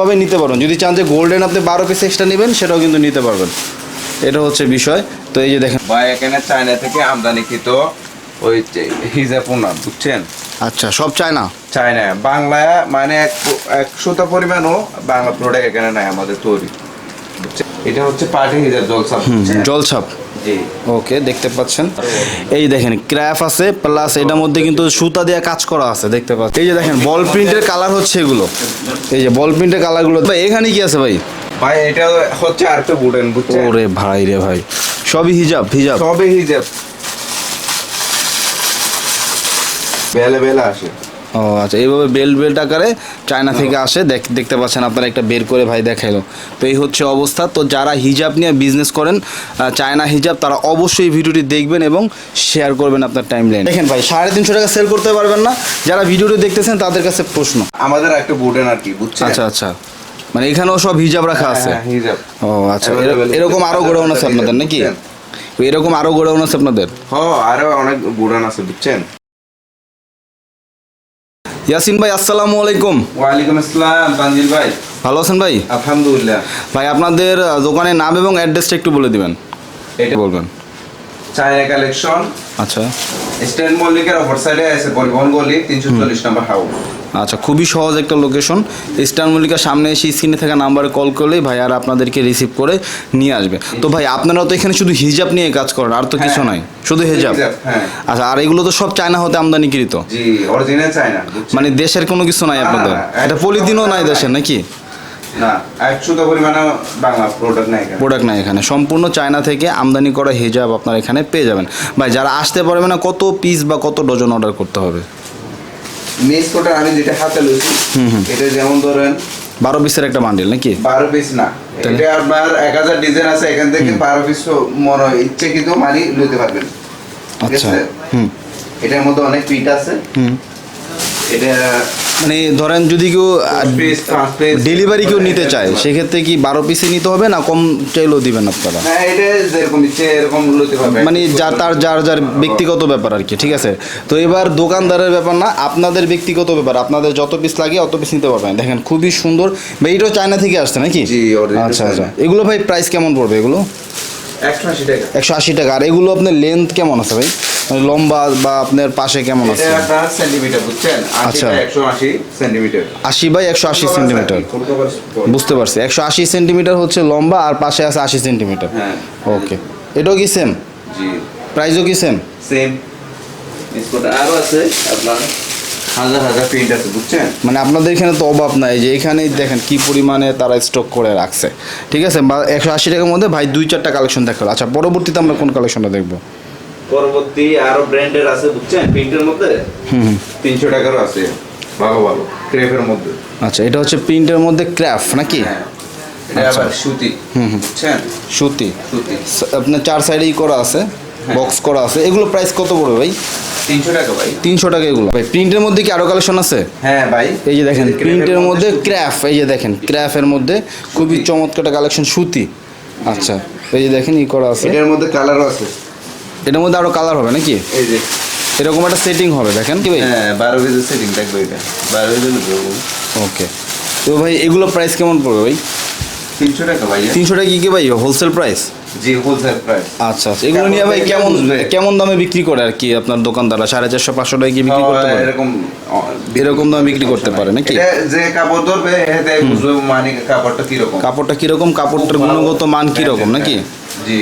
ভাবে নিতে পারবেন। যদি চান যে গোল্ডেন আপনি বারো পিস এক্সট্রা নেবেন সেটাও কিন্তু নিতে পারবেন। এটা হচ্ছে বিষয়। তো এই যে দেখেন। বা এখানে চায়না থেকে আমদানিকৃত ওই যে হিজাপুনা বুঝছেন? আচ্ছা সব চায় না চায়না। বাংলায় মানে এক একশোটা পরিমাণও বাংলা প্রোডাক্ট এখানে নাই আমাদের তৈরি? এটা হচ্ছে পার্টি হিজাব জলসা বুঝছেন? ওকে দেখতে পাচ্ছেন। এই দেখেন ক্র্যাফ আছে প্লাস এটার মধ্যে কিন্তু সুতা দিয়ে কাজ করা আছে দেখতে পাচ্ছেন। এই যে দেখেন বল প্রিন্টের কালার হচ্ছে এগুলো। এই যে বল প্রিন্টের কালারগুলো ভাই এখানে কি আছে ভাই? ভাই এটা হচ্ছে আর একটা বুডেন বুঝছেন? ওরে ভাই রে ভাই। সবই হিজাব হিজাব সবে হিজাব বেলে বেলে আসে। ও আচ্ছা এইভাবে বেল বেল্ট আকারে চায়না থেকে আসে দেখতে পাচ্ছেন আপনারা একটা বের করে ভাই দেখাইলো। তো এই হচ্ছে অবস্থা। তো যারা হিজাব নিয়ে বিজনেস করেন চায়না হিজাব তারা অবশ্যই ভিডিওটি দেখবেন এবং শেয়ার করবেন আপনার টাইম লাইন দেখেন ভাই সাড়ে তিনশো টাকা সেল করতে পারবেন না। যারা ভিডিওটি দেখতেছেন তাদের কাছে প্রশ্ন। আমাদের একটা বুডেন আর কি বুঝছেন? আচ্ছা আচ্ছা। মানে এখানেও সব হিজাব রাখা আছে? হ্যাঁ, হিজাব। ও আচ্ছা এরকম আরও গোডাউন আছে আপনাদের নাকি? এরকম আরও গোডাউন আছে আপনাদের? হ আরও অনেক বুডেন আছে বুঝছেন? ইয়াসিন ভাই আসসালামু আলাইকুম। ওয়ালাইকুম আসসালাম তানজিল ভাই। ভালো আছেন ভাই? আলহামদুলিল্লাহ। ভাই আপনাদের দোকানের নাম এবং অ্যাড্রেসটা একটু বলে দিবেন। এটা বলবেন। চায়ের কালেকশন। আচ্ছা। স্ট্যান্ড মল্লিকের অপর সাইডে আছে পরিবহন গলি তিনশো চল্লিশ নম্বর হাউস। আচ্ছা খুবই সহজ একটা লোকেশন ইস্টার্ন মল্লিকার সামনে এসে স্ক্রিনে থাকা নাম্বারে কল করলেই ভাই আর আপনাদেরকে রিসিভ করে নিয়ে আসবে। তো ভাই আপনারা তো এখানে শুধু হিজাব নিয়ে কাজ করেন আর তো কিছু হ্যাঁ। নাই। শুধু হিজাব হ্যাঁ। আচ্ছা আর এগুলো তো সব চায়না হতে আমদানিকৃত? মানে দেশের কোনো কিছু নাই আপনাদের? এটা পলিথিনও নাই। দেশের নাকি? প্রোডাক্ট নাই এখানে। সম্পূর্ণ চায়না থেকে আমদানি করা হিজাব আপনার এখানে পেয়ে যাবেন। ভাই যারা আসতে পারবে না কত পিস বা কত ডজন অর্ডার করতে হবে? মেস আমি যেটা হাতে লইছি এটা যেমন ধরেন বারো পিসের একটা বান্ডিল নাকি? বারো পিস না। এটা আপনার এক হাজার ডিজাইন আছে এখান থেকে বারো পিস মনে হয় ইচ্ছে কিন্তু মানি লইতে পারবেন। আচ্ছা এটার মধ্যে অনেক পিট আছে। হুম। এটা মানে ধরেন যদি কেউ ডেলিভারি কেউ নিতে চায় সেক্ষেত্রে কি বারো পিসে নিতে হবে না কম চাইলেও দিবেন আপনারা? হ্যাঁ মানে যা তার যার যার ব্যক্তিগত ব্যাপার আর কি ঠিক আছে? তো এবার দোকানদারের ব্যাপার না আপনাদের ব্যক্তিগত ব্যাপার আপনাদের যত পিস লাগে অত পিস নিতে পারবেন। দেখেন খুবই সুন্দর ভাই এটাও চায়না থেকে আসছে নাকি? আচ্ছা আচ্ছা। এগুলো ভাই প্রাইস কেমন পড়বে এগুলো? একশো আশি টাকা। একশো আশি টাকা। আর এগুলো আপনার লেন্থ কেমন আছে ভাই? লম্বা বা আপনার পাশে কেমন আছে? সেন্টিমিটার বুঝছেন? আচ্ছা। আশি একশো আশি সেন্টিমিটার আশি বাই একশো আশি সেন্টিমিটার বুঝতে পারছি। একশো আশি সেন্টিমিটার হচ্ছে লম্বা আর পাশে আছে আশি সেন্টিমিটার হ্যাঁ। ওকে। এটাও কি সেম প্রাইসও কি সেম সেম আরও আছে আপনার হাজার হাজার প্রিন্ট আছে বুঝছেন? মানে আপনাদের এখানে তো অভাব নাই যে এখানেই দেখেন কি পরিমাণে তারা স্টক করে রাখছে। ঠিক আছে? বা একশো আশি টাকার মধ্যে ভাই দুই চারটা কালেকশন দেখাল। আচ্ছা পরবর্তীতে আমরা কোন কালেকশনটা দেখব? পরবর্তী আরও ব্র্যান্ডের আছে বুঝছেন? প্রিন্টের মধ্যে? হুম তিনশো টাকারও আছে। ভালো ভালো। ক্রেপের মধ্যে। আচ্ছা এটা হচ্ছে প্রিন্টের মধ্যে ক্র্যাফ নাকি? হ্যাঁ। আচ্ছা। সুতি। হুম সুতি। সুতি। আপনার চার সাইডেই করা আছে বক্স করা আছে। এগুলো প্রাইস কত পড়বে ভাই? তিনশো টাকা ভাই। তিনশো টাকা এগুলো। ভাই প্রিন্টের মধ্যে কি আরও কালেকশন আছে? হ্যাঁ ভাই। এই যে দেখেন প্রিন্টের মধ্যে ক্র্যাফ এই যে দেখেন ক্র্যাফের মধ্যে খুবই চমৎকার কালেকশন সুতি। আচ্ছা এই যে দেখেন ই করা আছে। এটার মধ্যে কালারও আছে। এটার মধ্যে আরও কালার হবে নাকি? এই যে। এরকম একটা সেটিং হবে দেখেন কি ভাই? হ্যাঁ বারো কেজি সেটিং থাকবে এটা। বারো কেজি ওকে তো ভাই এগুলো প্রাইস কেমন পড়বে ভাই? তিনশো টাকা ভাই তিনশো টাকা কি ভাই? হোলসেল প্রাইস জি হোলসেল প্রাইস আচ্ছা আচ্ছা। এগুলো নিয়ে ভাই কেমন কেমন দামে বিক্রি করে আর কি আপনার দোকানদাররা? সাড়ে চারশো পাঁচশো টাকা কি বিক্রি করতে পারে? এরকম এরকম দামে বিক্রি করতে পারে। নাকি? যে কাপড় ধরবে মানে কাপড়টা কীরকম। কাপড়টা কীরকম? কাপড়টার গুণগত মান কীরকম নাকি? জি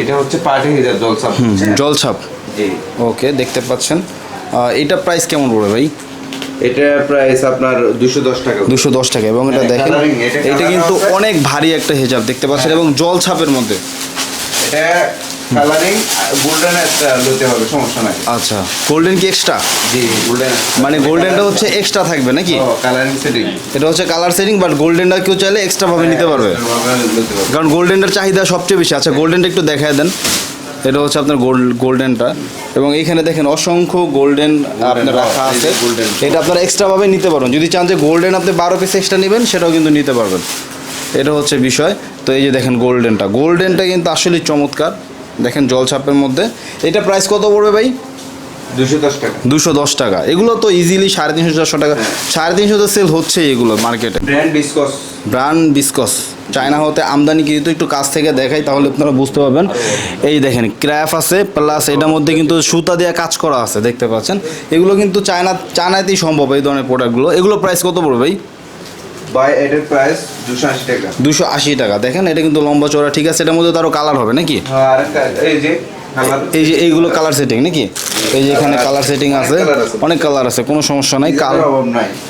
এটা হচ্ছে পার্টি হিজাব জলসা জলছাপ। জি। ওকে দেখতে পাচ্ছেন। এটা প্রাইস কেমন পড়বে ভাই? এটা প্রাইস আপনার দুশো দশ টাকা দুশো দশ টাকা। এবং এটা হ্যাঁ, দেখেন এটা কিন্তু অনেক ভারী একটা হেজাব দেখতে পাচ্ছেন এবং জল ছাপের মধ্যে। এটা কালারিং গোল্ডেন একটা লইতে হবে সমস্যা নাই। আচ্ছা গোল্ডেন কি এক্সট্রা জি গোল্ডেন মানে গোল্ডেনটা হচ্ছে এক্সট্রা থাকবে নাকি? কালারিং সেটিং এটা হচ্ছে কালার সেটিং বাট গোল্ডেনটা কেউ চাইলে এক্সট্রা ভাবে নিতে পারবে। কারণ গোল্ডেনটার চাহিদা সবচেয়ে বেশি। আচ্ছা গোল্ডেনটা একটু দেখায় দেন। এটা হচ্ছে আপনার গোল্ড গোল্ডেনটা। এবং এইখানে দেখেন অসংখ্য গোল্ডেন আপনার রাখা আছে। এটা আপনারা এক্সট্রা ভাবে নিতে পারবেন। যদি চান যে গোল্ডেন আপনি বারো পিস এক্সট্রা নেবেন সেটাও কিন্তু নিতে পারবেন। এটা হচ্ছে বিষয়। তো এই যে দেখেন গোল্ডেনটা। গোল্ডেনটা কিন্তু আসলে চমৎকার। দেখেন জল ছাপের মধ্যে। এটা প্রাইস কত পড়বে ভাই? দুশো দশ টাকা। দুশো দশ টাকা। এগুলো তো ইজিলি সাড়ে তিনশো চারশো টাকা। সাড়ে তিনশো তো সেল হচ্ছে এগুলো মার্কেটে ব্র্যান্ড বিসকস ব্র্যান্ড বিসকস চায়না হতে আমদানি কিন্তু একটু কাছ থেকে দেখাই তাহলে আপনারা বুঝতে পারবেন। এই দেখেন ক্র্যাফ আছে প্লাস এটার মধ্যে কিন্তু সুতা দিয়ে কাজ করা আছে দেখতে পাচ্ছেন। এগুলো কিন্তু চায়না চায়নাতেই সম্ভব এই ধরনের প্রোডাক্টগুলো এগুলো প্রাইস কত পড়বে ভাই? বাই এটার প্রাইস দুশো আশি টাকা। দুশো আশি টাকা। দেখেন এটা কিন্তু লম্বা চওড়া ঠিক আছে এটার মধ্যে তারও কালার হবে নাকি? হ্যাঁ এই যে কালার এই যে এইগুলো কালার সেটিং নাকি? এই যে এখানে কালার সেটিং আছে অনেক কালার আছে কোনো সমস্যা নাই কাল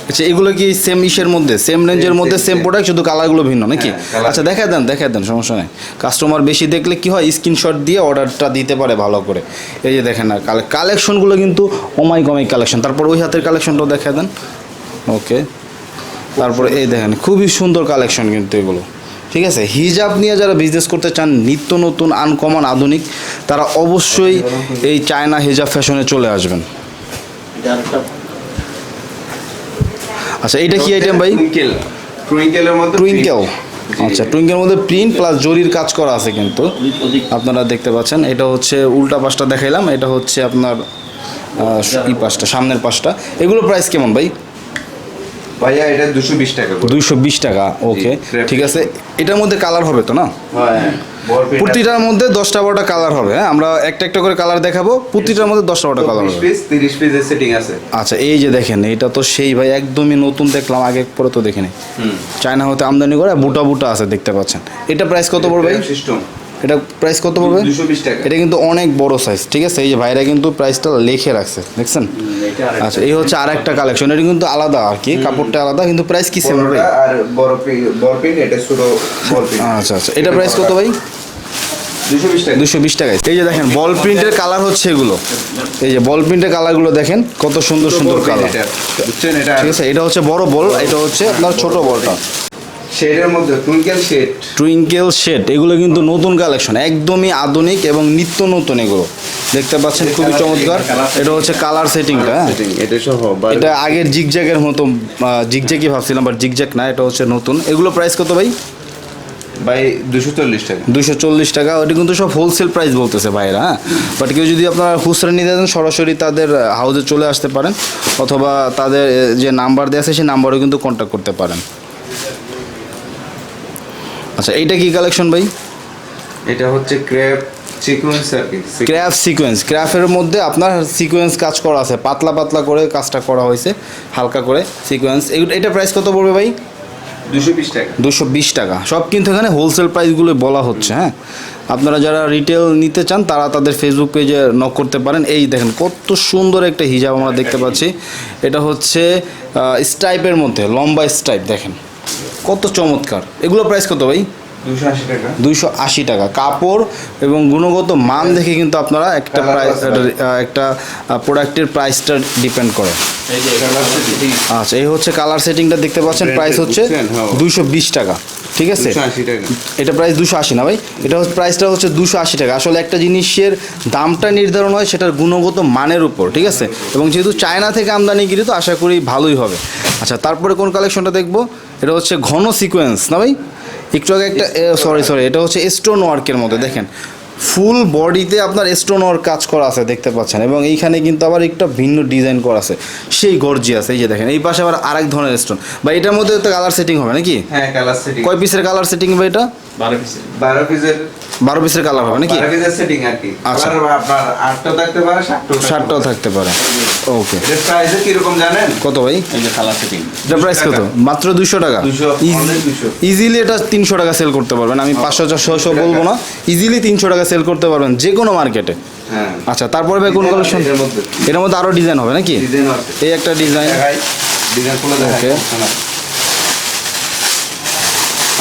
আচ্ছা এগুলো কি সেম ইসের মধ্যে সেম রেঞ্জের মধ্যে সেম. প্রোডাক্ট শুধু কালারগুলো ভিন্ন নাকি? হ্যাঁ, আচ্ছা দেখা দেন দেখা দেন সমস্যা নেই। কাস্টমার বেশি দেখলে কি হয়? স্ক্রিনশট দিয়ে অর্ডারটা দিতে পারে ভালো করে। এই যে দেখেন না কালেকশনগুলো কিন্তু অমাইক অমাইক কালেকশন তারপর ওই হাতের কালেকশনটাও দেখা দেন। ওকে তারপরে এই দেখেন খুবই সুন্দর কালেকশন কিন্তু এগুলো। ঠিক আছে? হিজাব নিয়ে যারা বিজনেস করতে চান নিত্য নতুন আনকমন আধুনিক তারা অবশ্যই এই চায়না হিজাব ফ্যাশনে চলে আসবেন। আচ্ছা এইটা কি আইটেম ভাই? টুইঙ্কেল টুইঙ্কেলের মধ্যে টুইঙ্কেল আচ্ছা টুইঙ্কেলের মধ্যে প্রিন্ট প্লাস জরির কাজ করা আছে কিন্তু। আপনারা দেখতে পাচ্ছেন এটা হচ্ছে উল্টা পাশটা দেখাইলাম এটা হচ্ছে আপনার আহ, ই পাশটা সামনের পাশটা। এগুলো প্রাইস কেমন ভাই? ভাইয়া এটা দুশো বিশ টাকা দুইশো বিশ টাকা ওকে ঠিক আছে। এটার মধ্যে কালার হবে তো না? হ্যাঁ। প্রতিটার মধ্যে দশটা বারোটা কালার হবে হ্যাঁ? আমরা একটা একটা করে কালার দেখাবো প্রতিটার মধ্যে দশটা বারোটা কালার হবে। তিরিশ পিসের সেটিং আছে। আচ্ছা এই যে দেখেন এটা তো সেই ভাই একদমই নতুন দেখলাম আগে পরে তো দেখিনি। চায়না হতে আমদানি করে বুটা বুটা আছে দেখতে পাচ্ছেন। এটা প্রাইস কত পড়বে? সিস্টেম। এটা প্রাইস কত পড়বে এটা কিন্তু অনেক বড় সাইজ ঠিক আছে? এই যে ভাইরা কিন্তু প্রাইসটা লিখে রাখছে দেখছেন? আচ্ছা এই হচ্ছে আর একটা কালেকশন এটা কিন্তু আলাদা আর কি কাপড়টা আলাদা কিন্তু প্রাইস কি সেম ভাই? আর বড় পি- বড় পিন এটা ছোট বল পিন আচ্ছা আচ্ছা এটা প্রাইস কত ভাই? দুশো বিশ টাকা। টাকায় এই যে দেখেন বল প্রিন্টের কালার হচ্ছে এগুলো। এই যে বল প্রিন্টের কালারগুলো দেখেন কত সুন্দর সুন্দর কালার ঠিক আছে এটা হচ্ছে বড় বল এটা হচ্ছে আপনার ছোট বলটা শেডের মধ্যে টুইঙ্কেল শেড। টুইঙ্কেল শেড এগুলো কিন্তু নতুন কালেকশন একদমই আধুনিক এবং নিত্য নতুন এগুলো। দেখতে পাচ্ছেন খুবই চমৎকার। এটা হচ্ছে কালার সেটিংটা হ্যাঁ। এটা সহ এটা আগের জিগজ্যাগের মতো জিগজ্যাগই ভাবছিলাম বাট জিগজ্যাগ না এটা হচ্ছে নতুন। এগুলো প্রাইস কত ভাই? বাই দুশো চল্লিশ টাকা। দুশো চল্লিশ টাকা ওটা কিন্তু সব হোলসেল প্রাইস বলতেছে ভাইরা হ্যাঁ। বাট কেউ যদি আপনারা খুচরা নিতে দেন সরাসরি তাদের হাউসে চলে আসতে পারেন অথবা তাদের যে নাম্বার দেওয়া আছে সেই নাম্বারেও কিন্তু কন্ট্যাক্ট করতে পারেন। আচ্ছা এইটা কি কালেকশন ভাই? এটা হচ্ছে ক্র্যাপ সিকোয়েন্স আর কি সিকোয়েন্স ক্র্যাফের মধ্যে আপনার সিকোয়েন্স কাজ করা আছে পাতলা পাতলা করে কাজটা করা হয়েছে হালকা করে সিকোয়েন্স এটা প্রাইস কত পড়বে ভাই? দুশো বিশ টাকা। দুশো বিশ টাকা। সব কিন্তু এখানে হোলসেল প্রাইসগুলো বলা হচ্ছে হ্যাঁ? আপনারা যারা রিটেল নিতে চান তারা তাদের ফেসবুক পেজে নক করতে পারেন। এই দেখেন কত সুন্দর একটা হিজাব আমরা দেখতে পাচ্ছি। এটা হচ্ছে স্টাইপের মধ্যে লম্বা স্টাইপ দেখেন। কত চমৎকার। এগুলো প্রাইস কত ভাই? দুশো আশি টাকা। দুইশো আশি টাকা। কাপড় এবং গুণগত মান দেখে কিন্তু আপনারা একটা প্রাইস একটা প্রোডাক্টের প্রাইসটা ডিপেন্ড করে। এই যে কালার সেটিং আচ্ছা এই হচ্ছে কালার সেটিংটা দেখতে পাচ্ছেন। প্রাইস হচ্ছে? হ্যাঁ। দুইশো বিশ টাকা। ঠিক আছে? দুশো আশি টাকা। এটা প্রাইস দুশো আশি না ভাই? এটা হচ্ছে প্রাইসটা হচ্ছে দুশো আশি টাকা। আসলে একটা জিনিসের দামটা নির্ধারণ হয় সেটার গুণগত মানের উপর। ঠিক আছে? এবং যেহেতু চায়না থেকে আমদানিগিরি তো আশা করি ভালোই হবে। আচ্ছা তারপরে কোন কালেকশনটা দেখব? এটা হচ্ছে ঘন সিকোয়েন্স না ভাই? একটু আগে একটা সরি সরি এটা হচ্ছে স্টোন ওয়ার্কের মধ্যে, দেখেন। ফুল বডিতে আপনার স্টোন ওয়ার্ক কাজ করা আছে দেখতে পাচ্ছেন। এবং এইখানে কিন্তু আবার একটা ভিন্ন ডিজাইন করা আছে। সেই গর্জিয়াস এই যে দেখেন এই পাশে আবার আরেক ধরনের স্টোন বা এটার মধ্যে তো কালার সেটিং হবে নাকি? হ্যাঁ কালার সেটিং কয় পিসের কালার সেটিং হবে এটা? বারো পিসের বারো পিসের কালার হবে নাকি? বারো পিসের সেটিং আর কি। আচ্ছা। আপনার আটটাও থাকতে পারে থাকতে ওকে প্রাইস কীরকম জানেন? কত ভাই? এই যে কালার সেটিং এটা প্রাইস কত? মাত্র দুশো টাকা? 200, ইজিলি এটা তিনশো টাকা সেল করতে পারবেন। আমি পাঁচশো চারশো বলব না। ইজিলি তিনশো টাকা সেল করতে পারবেন যে কোনো মার্কেটে হ্যাঁ। আচ্ছা তারপরে ভাই কোন কালেকশন এর মধ্যে। এর মধ্যে আরও ডিজাইন হবে নাকি? ডিজাইন আছে এই একটা ডিজাইন Okay.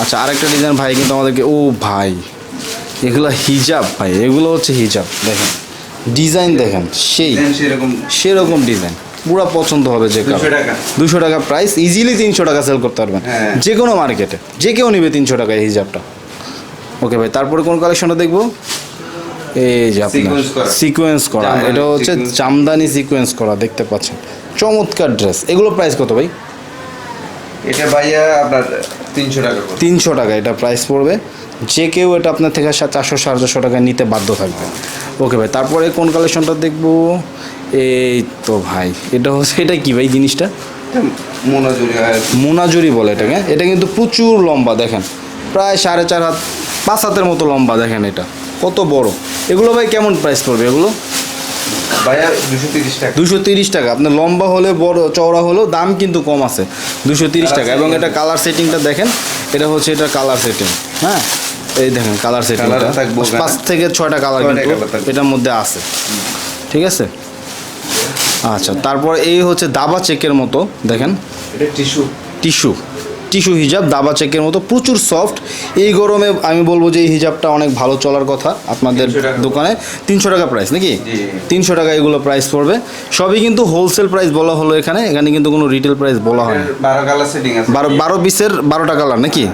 আচ্ছা আরেকটা ডিজাইন ভাই কিন্তু আমাদেরকে ও ভাই এগুলো হিজাব ভাই এগুলো হচ্ছে হিজাব দেখেন। ডিজাইন দেখেন সেই সেরকম ডিজাইন পুরো পছন্দ হবে যে কারও। দুশো টাকা। প্রাইস ইজিলি তিনশো টাকা সেল করতে পারবেন। যে কোনো মার্কেটে যে কেউ নিবে তিনশো টাকা এই হিজাবটা ওকে ভাই তারপরে কোন কালেকশনটা দেখব? এই যে আপনার সিকোয়েন্স করা। এটা হচ্ছে। চামদানি সিকোয়েন্স করা দেখতে পাচ্ছেন। চমৎকার ড্রেস এগুলো প্রাইস কত ভাই? এটা ভাইয়া আপনার তিনশো টাকা তিনশো টাকা এটা প্রাইস পড়বে। যে কেউ এটা আপনার থেকে চারশো সাড়ে চারশো টাকায় নিতে বাধ্য থাকবে। ওকে ভাই তারপরে কোন কালেকশনটা দেখব? এই তো ভাই এটা হচ্ছে এটা কি ভাই জিনিসটা? মনোজুরি মোনাজুরি বলে এটাকে। এটা কিন্তু প্রচুর লম্বা দেখেন। প্রায় সাড়ে চার হাত পাঁচ হাতের মতো লম্বা দেখেন এটা। কত বড়। এগুলো ভাই কেমন প্রাইস পড়বে এগুলো? ভাইয়া দুশো তিরিশ টাকা। দুশো তিরিশ টাকা। আপনার লম্বা হলে বড় চওড়া হলেও দাম কিন্তু কম আছে। দুশো তিরিশ টাকা। এবং এটা কালার সেটিংটা দেখেন এটা হচ্ছে এটা কালার সেটিং হ্যাঁ? এই দেখেন কালার সেটিং। পাঁচ থেকে ছয়টা কালার কিন্তু এটার মধ্যে আছে। ঠিক আছে? আচ্ছা তারপর এই হচ্ছে দাবা চেকের মতো দেখেন। এটা টিস্যু। টিস্যু। টিস্যু হিজাব দাবা চেকের মতো প্রচুর সফট। এই গরমে আমি বলব যে এই হিজাবটা অনেক ভালো চলার কথা আপনাদের দোকানে। তিনশো টাকা প্রাইস নাকি? তিনশো টাকা এগুলো প্রাইস পড়বে। সবই কিন্তু হোলসেল প্রাইস বলা হলো এখানে। এখানে কিন্তু কোনো রিটেল প্রাইস বলা হয় বারো বারো পিসের বারোটা কালার নাকি?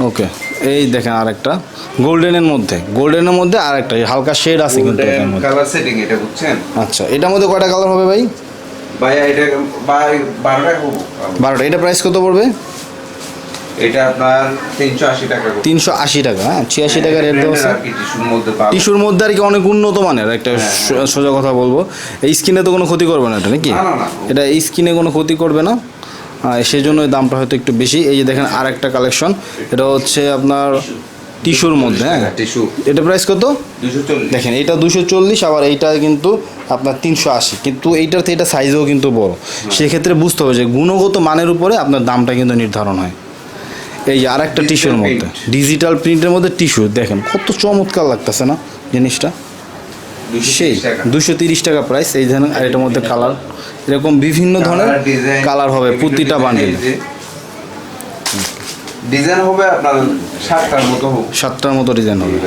ওকে এই দেখেন আরেকটা। গোল্ডেনের মধ্যে। গোল্ডেনের মধ্যে আরেকটা। হালকা শেড আছে কিন্তু কালার সেটিং এটা বুঝছেন? আচ্ছা এটার মধ্যে কয়টা কালার হবে ভাই? ভাইয়া এটা বাই- বারো টাকা হব। বারোটা। এটা প্রাইস কত পড়বে? এটা আপনার তিনশো আশি টাকা করে। তিনশো আশি টাকা হ্যাঁ ছিয়াশি টাকা রেট দেওয়া আছে। টিস্যুর মধ্যে আর কি অনেক উন্নত মানের একটা হ্যাঁ, সো- সোজা কথা বলব। এই স্কিনে তো কোনো ক্ষতি করবে না এটা নাকি। এটা স্কিনে কোনো ক্ষতি করবে না। সেই জন্য দামটা হয়তো একটু বেশি। এই যে দেখেন আর একটা কালেকশন এটা হচ্ছে আপনার টিস্যুর মধ্যে হ্যাঁ। টিস্যু এটা প্রাইস কত? দেখেন এটা দুশো চল্লিশ আবার এইটা কিন্তু আপনার তিনশো আশি। কিন্তু এইটার এটা সাইজও কিন্তু বড়। সেক্ষেত্রে বুঝতে হবে যে গুণগত মানের উপরে আপনার দামটা কিন্তু নির্ধারণ হয়। এই আর একটা টিস্যুর মধ্যে। ডিজিটাল প্রিন্টের মধ্যে টিস্যু দেখেন কত চমৎকার লাগতেছে না জিনিসটা? সেই দুশো তিরিশ টাকা প্রাইস এই ধরনের আর এটার মধ্যে কালার এরকম বিভিন্ন ধরনের কালার হবে প্রতিটা বান্ডিল ডিজাইন হবে আপনার সাতটার মতো হোক। সাতটার মতো ডিজাইন হবে।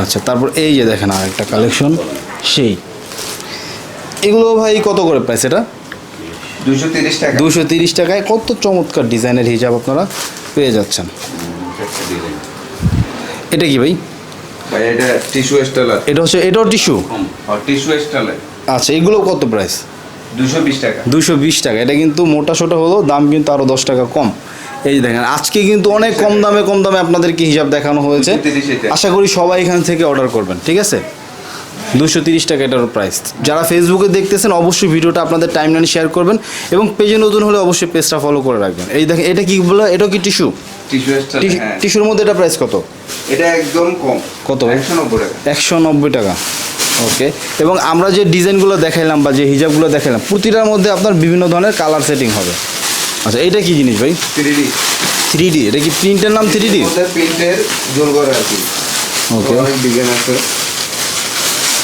আচ্ছা তারপর এই যে দেখেন আর একটা কালেকশন সেই। এগুলো ভাই কত করে প্রাইস এটা? দুশো তিরিশ টাকা। দুশো তিরিশ টাকায় কত চমৎকার ডিজাইনের হিসাব আপনারা। পেয়ে যাচ্ছেন। এটা কি ভাই? এটা টিস্যু এটা হচ্ছে এটাও টিস্যু? টিস্যু স্টাইলার আচ্ছা এগুলো কত প্রাইস দুশো বিশ টাকা। দুশো বিশ টাকা। এটা কিন্তু মোটা সোটা হলো দাম কিন্তু আরও দশ টাকা কম। এই দেখেন আজকে কিন্তু অনেক কম দামে কম দামে আপনাদেরকে হিসাব দেখানো হয়েছে। আশা করি সবাই এখান থেকে অর্ডার করবেন ঠিক আছে? দুশো তিরিশ টাকা এটার প্রাইস যারা ফেসবুকে দেখতেছেন অবশ্যই ভিডিওটা আপনাদের টাইম লাইনে শেয়ার করবেন এবং পেজে নতুন হলে অবশ্যই পেজটা ফলো করে রাখবেন। এই দেখেন এটা কি বলে এটা কি টিস্যু টিস্যু হ্যাঁ। টিস্যুর মধ্যে এটা প্রাইস কত? এটা একদম কম। কত? একশো নব্বই টাকা। ওকে এবং আমরা যে ডিজাইনগুলো দেখাইলাম বা যে হিজাবগুলো দেখাইলাম প্রতিটার মধ্যে আপনার বিভিন্ন ধরনের কালার সেটিং হবে। আচ্ছা এটা কি জিনিস ভাই? থ্রি ডি থ্রি ডি এটা কি প্রিন্টের নাম থ্রি ডি প্রিন্টের জোর করে আর কি ওকে অনেক ডিজাইন আছে কালার আছে দিন বারো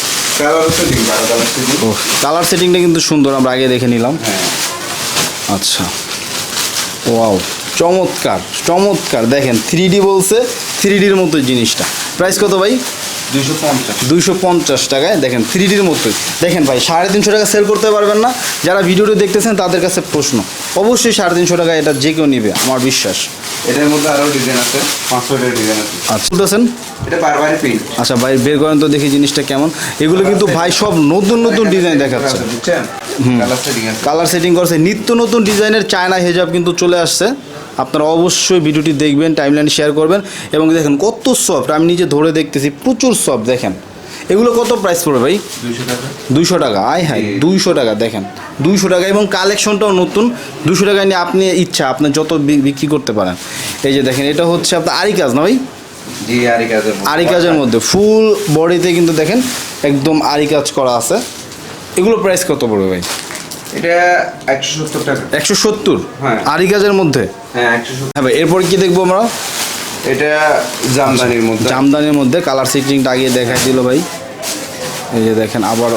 কালার আছে ও কালার সেটিংটা কিন্তু সুন্দর আমরা আগে দেখে নিলাম। হ্যাঁ। আচ্ছা। ওয়াও চমৎকার চমৎকার। দেখেন থ্রি ডি বলছে থ্রি ডির মতো জিনিসটা। প্রাইস কত ভাই? দুইশো পঞ্চাশ। টাকায় দেখেন থ্রি ডির মতোই দেখেন ভাই সাড়ে তিনশো টাকা সেল করতে পারবেন না। যারা ভিডিওটি দেখতেছেন তাদের কাছে প্রশ্ন। অবশ্যই সাড়ে তিনশো টাকা এটা যে কেউ নিবে আমার বিশ্বাস। এটার মধ্যে আরও ডিজাইন আছে পাঁচশো ডিজাইন আছে। আচ্ছা বলতেছেন এটা বারবারই প্রিন্ট আচ্ছা ভাই বের করেন তো দেখি জিনিসটা কেমন। এগুলো কিন্তু ভাই সব নতুন নতুন ডিজাইন দেখাচ্ছে। সেটিং কালার সেটিং করছে নিত্য নতুন ডিজাইনের চায়না হেজাব কিন্তু চলে আসছে। আপনারা অবশ্যই ভিডিওটি দেখবেন টাইমলাইন শেয়ার করবেন এবং দেখেন কত সফট আমি নিজে ধরে দেখতেছি প্রচুর সফট দেখেন। এগুলো কত প্রাইস পড়বে ভাই? দুইশো টাকা। আয় হাই। দুইশো টাকা দেখেন। দুইশো টাকা এবং কালেকশনটাও নতুন দুশো টাকা নিয়ে আপনি ইচ্ছা আপনি যত বিক্রি করতে পারেন। এই যে দেখেন এটা হচ্ছে আপনার আরি কাজ না ভাই। আরি কাজের মধ্যে। ফুল বডিতে কিন্তু দেখেন একদম আরি কাজ করা আছে। এগুলো প্রাইস কত পড়বে ভাই? এটা টাকা। হ্যাঁ। আরি মধ্যে? হ্যাঁ হ্যাঁ ভাই এরপর কি দেখব আমরা? এটা জামদানির মধ্যে। জামদানির মধ্যে কালার দেখাই দিল ভাই। এই যে দেখেন আবার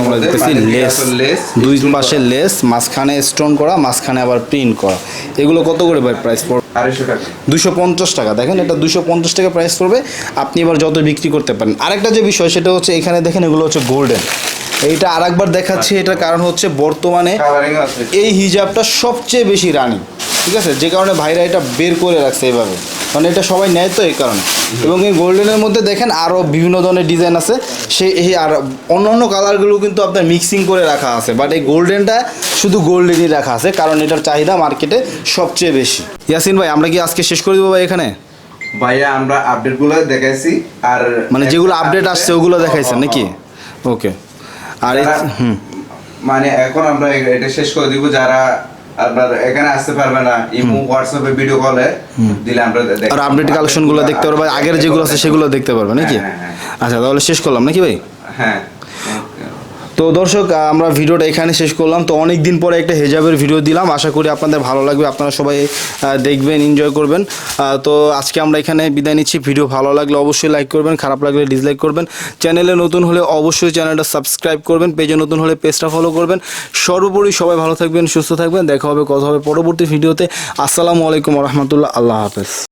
আমরা দেখতেছি মানে লেস লেস, দুই পাশে লেস মাঝখানে স্টোন করা মাঝখানে আবার প্রিন্ট করা। এগুলো কত করে ভাই প্রাইস পড়বে? আড়াইশো টাকা। দুশো পঞ্চাশ টাকা। দেখেন এটা দুশো পঞ্চাশ টাকা প্রাইস পড়বে। আপনি এবার যত বিক্রি করতে পারেন। আরেকটা যে বিষয় সেটা হচ্ছে এখানে দেখেন এগুলো হচ্ছে গোল্ডেন এইটা আরেকবার দেখাচ্ছি এটার কারণ হচ্ছে বর্তমানে এই হিজাবটা সবচেয়ে বেশি রানিং ঠিক আছে? যে কারণে ভাইরা এটা বের করে রাখছে এইভাবে। মানে এটা সবাই নেয় তো এই কারণে। এবং এই গোল্ডেনের মধ্যে দেখেন আরও বিভিন্ন ধরনের ডিজাইন আছে। সেই এই আর অন্য অন্য কালারগুলো কিন্তু আপনার মিক্সিং করে রাখা আছে। বাট এই গোল্ডেনটা শুধু গোল্ডেনই রাখা আছে কারণ এটার চাহিদা মার্কেটে সবচেয়ে বেশি। ইয়াসিন ভাই আমরা কি আজকে শেষ করে দেবো ভাই এখানে? ভাইয়া আমরা আপডেটগুলো দেখাইছি আর মানে যেগুলো আপডেট আসছে ওগুলো দেখাইছেন নাকি? ওকে আর মানে এখন আমরা এটা শেষ করে দিব যারা আপনার এখানে আসতে পারবে না ইমো হোয়াটসঅ্যাপে ভিডিও কলে দিলে আমরা আর আপডেট কালেকশনগুলো দেখতে পারবে আগের যেগুলো আছে সেগুলো দেখতে পারবে নাকি? হ্যাঁ, হ্যাঁ, আচ্ছা তাহলে শেষ করলাম নাকি ভাই? হ্যাঁ। তো দর্শক আমরা ভিডিওটা এখানে শেষ করলাম। তো অনেক দিন পরে একটা হেজাবের ভিডিও দিলাম। আশা করি আপনাদের ভালো লাগবে। আপনারা সবাই দেখবেন এনজয় করবেন। তো আজকে আমরা এখানে বিদায় নিচ্ছি। ভিডিও ভালো লাগলে অবশ্যই লাইক করবেন। খারাপ লাগলে ডিসলাইক করবেন। চ্যানেলে নতুন হলে অবশ্যই চ্যানেলটা সাবস্ক্রাইব করবেন। পেজে নতুন হলে পেজটা ফলো করবেন। সর্বোপরি সবাই ভালো থাকবেন, সুস্থ থাকবেন। দেখা হবে, কথা হবে পরবর্তী ভিডিওতে। আসসালামু আলাইকুম রহমতুল্লাহ। আল্লাহ হাফেজ।